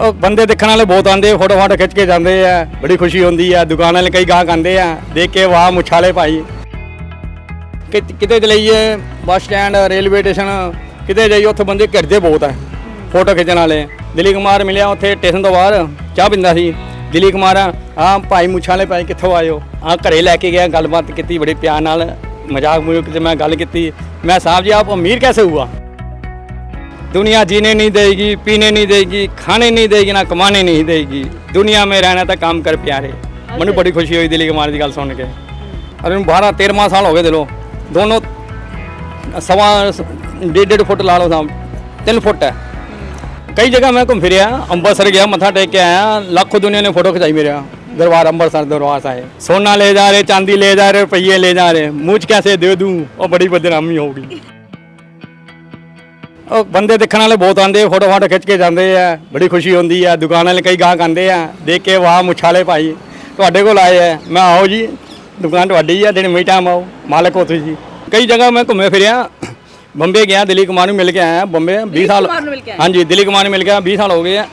ਉਹ ਬੰਦੇ ਦੇਖਣ ਵਾਲੇ ਬਹੁਤ ਆਉਂਦੇ ਫੋਟੋ ਫਾਟੋ ਖਿੱਚ ਕੇ ਜਾਂਦੇ ਆ, ਬੜੀ ਖੁਸ਼ੀ ਹੁੰਦੀ ਆ, ਦੁਕਾਨ ਵਾਲੇ ਕਈ ਗਾਹਕ ਆਉਂਦੇ ਆ, ਦੇਖ ਕੇ ਵਾਹ ਮੁਛਾਲੇ ਭਾਈ। ਕਿ- ਕਿਤੇ ਲਈਏ ਬੱਸ ਸਟੈਂਡ, ਰੇਲਵੇ ਸਟੇਸ਼ਨ, ਕਿਤੇ ਜਾਈਏ, ਉੱਥੇ ਬੰਦੇ ਘਿਰਦੇ ਬਹੁਤ ਆ, ਫੋਟੋ ਖਿੱਚਣ ਵਾਲੇ। ਦਿਲੀ ਕੁਮਾਰ ਮਿਲਿਆ ਉੱਥੇ ਸਟੇਸ਼ਨ ਤੋਂ ਬਾਹਰ, ਚਾਹ ਪੀਂਦਾ ਸੀ। ਦਿਲੀ ਕੁਮਾਰ ਆ ਆਹ ਭਾਈ ਮੁੱਛਾਂ ਵਾਲੇ ਭਾਈ, ਕਿੱਥੋਂ ਆਇਓ ਆ ਘਰੇ ਲੈ ਕੇ ਗਿਆ, ਗੱਲਬਾਤ ਕੀਤੀ, ਬੜੇ ਪਿਆਰ ਨਾਲ ਮਜ਼ਾਕ ਮਜ਼ੂਕ ਤੇ ਮੈਂ ਗੱਲ ਕੀਤੀ। ਮੈਂ ਸਾਹਿਬ ਜੀ, ਆਪ ਅਮੀਰ ਕੈਸੇ ਹੁਆ दुनिया जीने नहीं देगी पीने नहीं देगी खाने नहीं देगी ना कमाने नहीं देगी दुनिया में रहना था काम कर प्यारे ਮੈਨੂੰ ਬੜੀ ਖੁਸ਼ੀ ਹੋਈ ਦਿਲੀਪ ਕੁਮਾਰ ਦੀ ਗੱਲ ਸੁਣ ਕੇ ਅਰੇ ਨੂੰ 12 13 ਸਾਲ ਹੋ ਗਏ ਦਿਲੋਂ ਦੋਨੋਂ ਸਵਾ ਡੇਢ ਡੇਢ ਫੁੱਟ ਲਾ ਲਓ ਸਾਂ 3 ਫੁੱਟ ਹੈ ਕਈ ਜਗ੍ਹਾ ਮੈਂ ਘੁੰਮ ਫਿਰਿਆ ਅੰਮ੍ਰਿਤਸਰ ਗਿਆ ਮੱਥਾ ਟੇਕ ਕੇ ਆਇਆ ਲੱਖੋਂ ਦੁਨੀਆ ਨੇ ਫੋਟੋ ਖਿਚਾਈ ਮੇਰਾ दरबार अंबरसर दरबार साहिब सोना ले जा रहे चांदी ले जा रहे रुपये ले जा रहे मुझ कैसे दे दूं और बड़ी बदनामी होगी ਉਹ ਬੰਦੇ ਦੇਖਣ ਵਾਲੇ ਬਹੁਤ ਆਉਂਦੇ ਫੋਟੋ ਫਾਟੋ ਖਿੱਚ ਕੇ ਜਾਂਦੇ ਆ ਬੜੀ ਖੁਸ਼ੀ ਹੁੰਦੀ ਆ ਦੁਕਾਨ ਵਾਲੇ ਕਈ ਗਾਹਕ ਆਉਂਦੇ ਆ ਦੇਖ ਕੇ ਵਾਹ ਮੁੱਛਾਲੇ ਭਾਈ ਤੁਹਾਡੇ ਕੋਲ ਆਏ ਆ ਮੈਂ ਆਓ ਜੀ ਦੁਕਾਨ ਤੁਹਾਡੀ ਆ ਜਿਹੜੇ ਮੀ ਟਾਈਮ ਆਓ ਮਾਲਕ ਹੋ ਤੁਸੀਂ। ਕਈ ਜਗ੍ਹਾ ਮੈਂ ਘੁੰਮੇ ਫਿਰਿਆ ਬੰਬੇ ਗਿਆ ਦਿੱਲੀ ਕੁਮਾਰ ਨੂੰ ਮਿਲ ਕੇ ਆਇਆ ਬੰਬੇ 20 ਸਾਲ ਕੇ? ਹਾਂਜੀ ਦਿੱਲੀ ਕੁਮਾਰ ਨੂੰ ਮਿਲ ਗਿਆ 20 ਸਾਲ ਹੋ ਗਏ ਆ।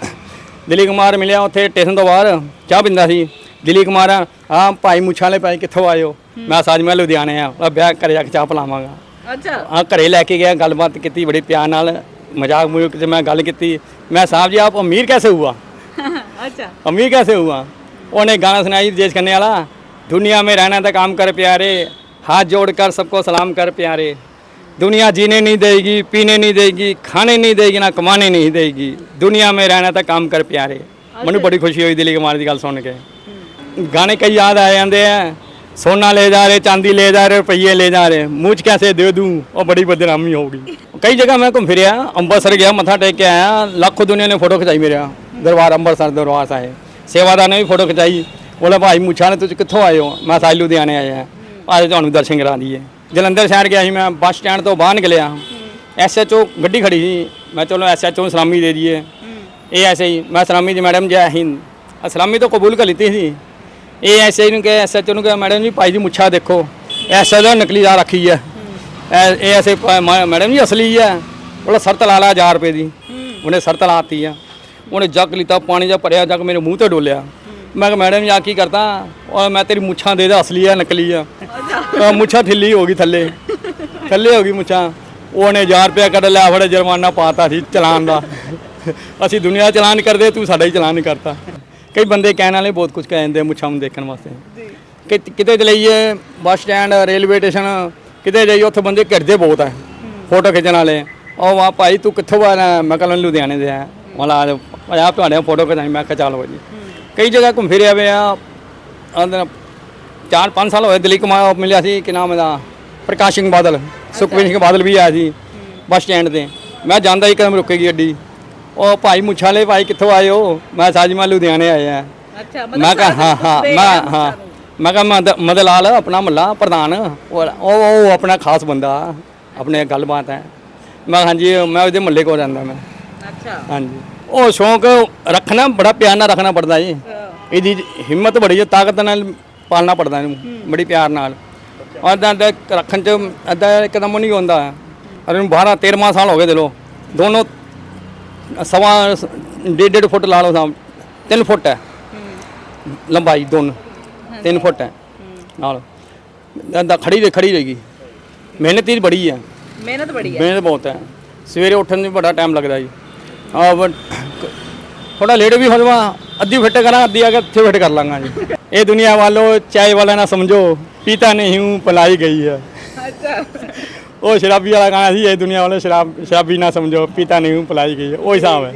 ਦਿੱਲੀ ਕੁਮਾਰ ਮਿਲਿਆ ਉੱਥੇ ਸਟੇਸ਼ਨ ਤੋਂ ਬਾਹਰ ਚਾਹ ਪਿੰਦਾ ਸੀ। ਦਿੱਲੀ ਕੁਮਾਰ ਆ ਭਾਈ ਮੁੱਛਾਲੇ ਭਾਈ ਕਿੱਥੋਂ ਆਇਓ ਮੈਂ ਸਾਜ ਮੈਂ ਲੁਧਿਆਣੇ ਆ ਵਿਆਹ ਘਰੇ ਜਾ ਕੇ ਚਾਹ ਪਿਲਾਵਾਂਗਾ। ਅੱਛਾ ਆ ਘਰੇ ਲੈ ਕੇ ਗਿਆ ਗੱਲਬਾਤ ਕੀਤੀ ਬੜੇ ਪਿਆਰ ਨਾਲ ਮਜ਼ਾਕ ਮਜ਼ੂਕ 'ਚ ਮੈਂ ਗੱਲ ਕੀਤੀ ਮੈਂ ਸਾਹਿਬ ਜੀ ਆਪ ਅਮੀਰ कैसे हुआ ਅੱਛਾ अमीर कैसे हुआ उन्हें गाना सुनाई देश करने वाला दुनिया में रहना था काम कर प्यारे हाथ जोड़कर सबको सलाम कर प्यारे दुनिया जीने नहीं देगी पीने नहीं देगी खाने नहीं देगी ना कमाने नहीं देगी दुनिया में रहना था काम कर प्यारे ਮੈਨੂੰ ਬੜੀ ਖੁਸ਼ੀ ਹੋਈ ਦਿਲੀ ਕੁਮਾਰ ਦੀ ਗੱਲ ਸੁਣ ਕੇ ਗਾਣੇ ਕਈ ਯਾਦ ਆ ਜਾਂਦੇ ਆ ਸੋਨਾ ਲੈ ਜਾ ਰਹੇ ਚਾਂਦੀ ਲੈ ਜਾ ਰਹੇ ਰੁਪਈਏ ਲੈ ਜਾ ਰਹੇ। ਮੁਝ ਕੈਸੇ ਦੇ ਦੂੰ? ਉਹ ਬੜੀ ਬਦਨਾਮੀ ਹੋਗੀ ਕਈ ਜਗ੍ਹਾ ਮੈਂ ਘੁੰਮ ਫਿਰਿਆ ਅੰਮ੍ਰਿਤਸਰ ਗਿਆ ਮੱਥਾ ਟੇਕ ਕੇ ਆਇਆ ਲੱਖੋਂ ਦੁਨੀਆ ਨੇ ਫੋਟੋ ਖਿਚਾਈ ਮੇਰਾ ਦਰਬਾਰ ਅੰਮ੍ਰਿਤਸਰ ਦਰਬਾਰ ਸਾਹਿਬ। ਸੇਵਾਦਾਰ ਨੇ ਵੀ ਫੋਟੋ ਖਿਚਾਈ। ਬੋਲੇ ਭਾਈ ਮੁੱਛਾਂ ਨੇ ਤੁਸੀਂ ਕਿੱਥੋਂ ਆਏ ਹੋ? ਮੈਂ ਸਾਜ ਲੁਧਿਆਣੇ ਆਇਆ ਅੱਜ ਤੁਹਾਨੂੰ ਦਰਸ਼ਨ ਕਰਾ ਦਈਏ। ਜਲੰਧਰ ਸ਼ਹਿਰ ਗਿਆ ਸੀ ਮੈਂ ਬੱਸ ਸਟੈਂਡ ਤੋਂ ਬਾਹਰ ਨਿਕਲਿਆ। ਐਸਐਚਓ ਗੱਡੀ ਖੜੀ ਸੀ। ਮੈਂ ਚਲੋ ਐਸਐਚਓ ਨੂੰ ਸਲਾਮੀ ਦੇ ਦਈਏ। ਇਹ ਐਸੇ ਹੀ ਮੈਂ ਸਲਾਮੀ ਜੀ ਮੈਡਮ ਜੈ ਹਿੰਦ। ਸਲਾਮੀ ਤਾਂ ਕਬੂਲ ਕਰ ਲਿੱਤੀ ਸੀ। ਇਹ ਐਸੇ ਹੀ ਨੂੰ ਕਹੇ ਐਸਐਚਓ ਨੂੰ ਕਹੇ ਮੈਡਮ ਜੀ ਭਾਈ ਦੀ ਮੁੱਛਾਂ ਦੇਖੋ। ਐਸਐਚਓ ਦਾ ਨਕਲੀ ਦਾ ਰੱਖੀ ਹੈ ਇਹ ਐਸੇ ਮੈਡਮ ਜੀ ਅਸਲੀ ਹੈ ਉਹਦਾ ਸਰਤ ਲਾ ਲਾ 1000 ਰੁਪਏ ਦੀ। ਉਹਨੇ ਸਰਤ ਲਾਤੀ ਆ। ਉਹਨੇ ਜੱਗ ਲਿੱਤਾ ਪਾਣੀ ਦਾ ਭਰਿਆ ਜੱਗ ਮੇਰੇ ਮੂੰਹ ਤੇ ਡੋਲਿਆ। ਮੈਂ ਕਿਹਾ ਮੈਡਮ ਜੀ ਆ ਕੀ ਕਰਦਾ? ਉਹ ਮੈਂ ਤੇਰੀ ਮੁੱਛਾਂ ਦੇ ਦੇ ਅਸਲੀ ਆ ਨਕਲੀ ਆ। ਮੁੱਛਾਂ ਠਿੱਲੀ ਹੋ ਗਈ ਥੱਲੇ। ਥੱਲੇ ਹੋ ਗਈ ਮੁੱਛਾਂ। ਉਹਨੇ 1000 ਰੁਪਏ ਕੱਢ ਲਿਆ ਫੜੇ ਜੁਰਮਾਨਾ ਪਾਤਾ ਸੀ ਚਲਾਨ ਦਾ। ਅਸੀਂ ਦੁਨੀਆ ਚਲਾਨ ਕਰਦੇ ਤੂੰ ਸਾਡਾ ਹੀ ਚਲਾਨ ਨਹੀਂ ਕਰਤਾ ਕਈ ਬੰਦੇ ਕਹਿਣ ਵਾਲੇ ਬਹੁਤ ਕੁਝ ਕਹਿ ਜਾਂਦੇ ਮੁੱਛਾਂ ਨੂੰ ਦੇਖਣ ਵਾਸਤੇ। ਕਿ ਕਿਤੇ ਚਲਈਏ ਬੱਸ ਸਟੈਂਡ ਰੇਲਵੇ ਸਟੇਸ਼ਨ ਕਿਤੇ ਜਾਈਏ ਉੱਥੇ ਬੰਦੇ ਘਿਰਦੇ ਬਹੁਤ ਆ ਫੋਟੋ ਖਿੱਚਣ ਵਾਲੇ। ਉਹ ਵਾ ਭਾਈ ਤੂੰ ਕਿੱਥੋਂ ਆ? ਮੈਂ ਕਹਿੰਦਾ ਲੁਧਿਆਣੇ ਦੇ ਆ। ਮਲਾ ਆ ਤੁਹਾਡੇ ਫੋਟੋ ਖਿਚਾਈ ਮੈਂ ਕਿਹਾ ਚੱਲ ਜੀ। ਕਈ ਜਗ੍ਹਾ ਘੁੰਮ ਫਿਰਿਆ ਵੇ ਆ ਅੰਦਰ ਚਾਰ ਪੰਜ ਸਾਲ ਹੋਏ ਦਿੱਲੀ ਕੁਮਾਰ ਮਿਲਿਆ ਸੀ ਕਿ ਨਾਮ ਇਹਦਾ? ਪ੍ਰਕਾਸ਼ ਸਿੰਘ ਬਾਦਲ ਸੁਖਵੀਰ ਸਿੰਘ ਬਾਦਲ ਵੀ ਆਇਆ ਸੀ ਬੱਸ ਸਟੈਂਡ ਤੇ। ਮੈਂ ਜਾਂਦਾ ਹੀ ਕਦਮ ਰੁਕੇਗੀ ਗੱਡੀ। ਉਹ ਭਾਈ ਮੁੱਛਾਲੇ ਭਾਈ ਕਿੱਥੋਂ ਆਏ ਹੋ? ਮੈਂ ਸਾਜਮਾ ਲੁਧਿਆਣੇ ਆਏ ਆ। ਅੱਛਾ ਮੈਂ ਕਿਹਾ ਹਾਂ ਹਾਂ ਮੈਂ ਹਾਂ। ਮੈਂ ਕਿਹਾ ਮਦ ਮਦ ਲਾਲ ਆਪਣਾ ਮੱਲਾ ਪ੍ਰਧਾਨ। ਉਹ ਉਹ ਆਪਣਾ ਖਾਸ ਬੰਦਾ ਆਪਣੇ ਗੱਲਬਾਤ ਹੈ। ਮੈਂ ਹਾਂਜੀ ਮੈਂ ਉਹਦੇ ਮੱਲੇ ਕੋਲ ਰਹਿੰਦਾ ਮੈਂ। ਅੱਛਾ। ਹਾਂਜੀ। ਉਹ ਸ਼ੌਂਕ ਰੱਖਣਾ ਬੜਾ ਪਿਆਰ ਨਾਲ ਰੱਖਣਾ ਪੜਦਾ ਜੀ। ਇਹਦੀ ਹਿੰਮਤ ਬੜੀ ਹੈ ਤਾਕਤ ਨਾਲ ਪਾਲਣਾ ਪੜਦਾ ਇਹਨੂੰ ਬੜੀ ਪਿਆਰ ਨਾਲ। ਅੱਧਾ ਅੱਧਾ ਰੱਖਣ ਚ ਅੱਧਾ ਇੱਕਦਮ ਨਹੀਂ ਹੁੰਦਾ। ਅਰੇ ਨੂੰ 12 13 ਸਾਲ ਹੋ ਗਏ ਦਿਲੋਂ ਦੋਨੋਂ ਸਵਾ ਡੇਢ ਡੇਢ ਫੁੱਟ ਲਾ ਲਓ ਸਾਂ 3 ਫੁੱਟ ਹੈ। ਲੰਬਾਈ ਦੋਨ 3 ਫੁੱਟ ਹੈ। ਨਾਲ। ਅੱਧਾ ਖੜੀ ਦੇ ਖੜੀ ਰਹੇਗੀ। ਮਿਹਨਤ ਹੀ ਬੜੀ ਹੈ। ਮਿਹਨਤ ਬੜੀ ਹੈ। ਮਿਹਨਤ ਬਹੁਤ ਹੈ। ਸਵੇਰੇ ਉੱਠਣ ਨੂੰ ਬੜਾ ਟਾਈਮ ਲੱਗਦਾ ਜੀ। ਆ ਥੋੜਾ ਲੇਟ ਵੀ ਹੋ ਜਾਵਾਂ ਅੱਧੀ ਫਿੱਟ ਕਰਾਂ ਅੱਧੀ ਆ ਕੇ ਇੱਥੇ ਫਿੱਟ ਕਰ ਲਾਂਗਾ ਜੀ। ਇਹ ਦੁਨੀਆ ਵਾਲੋ ਚਾय ਵਾਲਾ ਨਾ ਸਮਝੋ ਪੀਤਾ ਨਹੀਂ ਹੂੰ ਪਲਾਈ ਗਈ ਹੈ। ਅੱਛਾ। ਉਹ ਸ਼ਰਾਬੀ ਵਾਲਾ ਗਾਣਾ ਸੀ, ਇਹ ਦੁਨੀਆ ਵਾਲੇ ਸ਼ਰਾਬ ਸ਼ਰਾਬੀ ਨਾ ਸਮਝੋ, ਪੀਤਾ ਨਹੀਂ ਹੂੰ ਪਲਾਈ ਗਈ ਹੈ ਉਹ ਹਿਸਾਬ ਹੈ।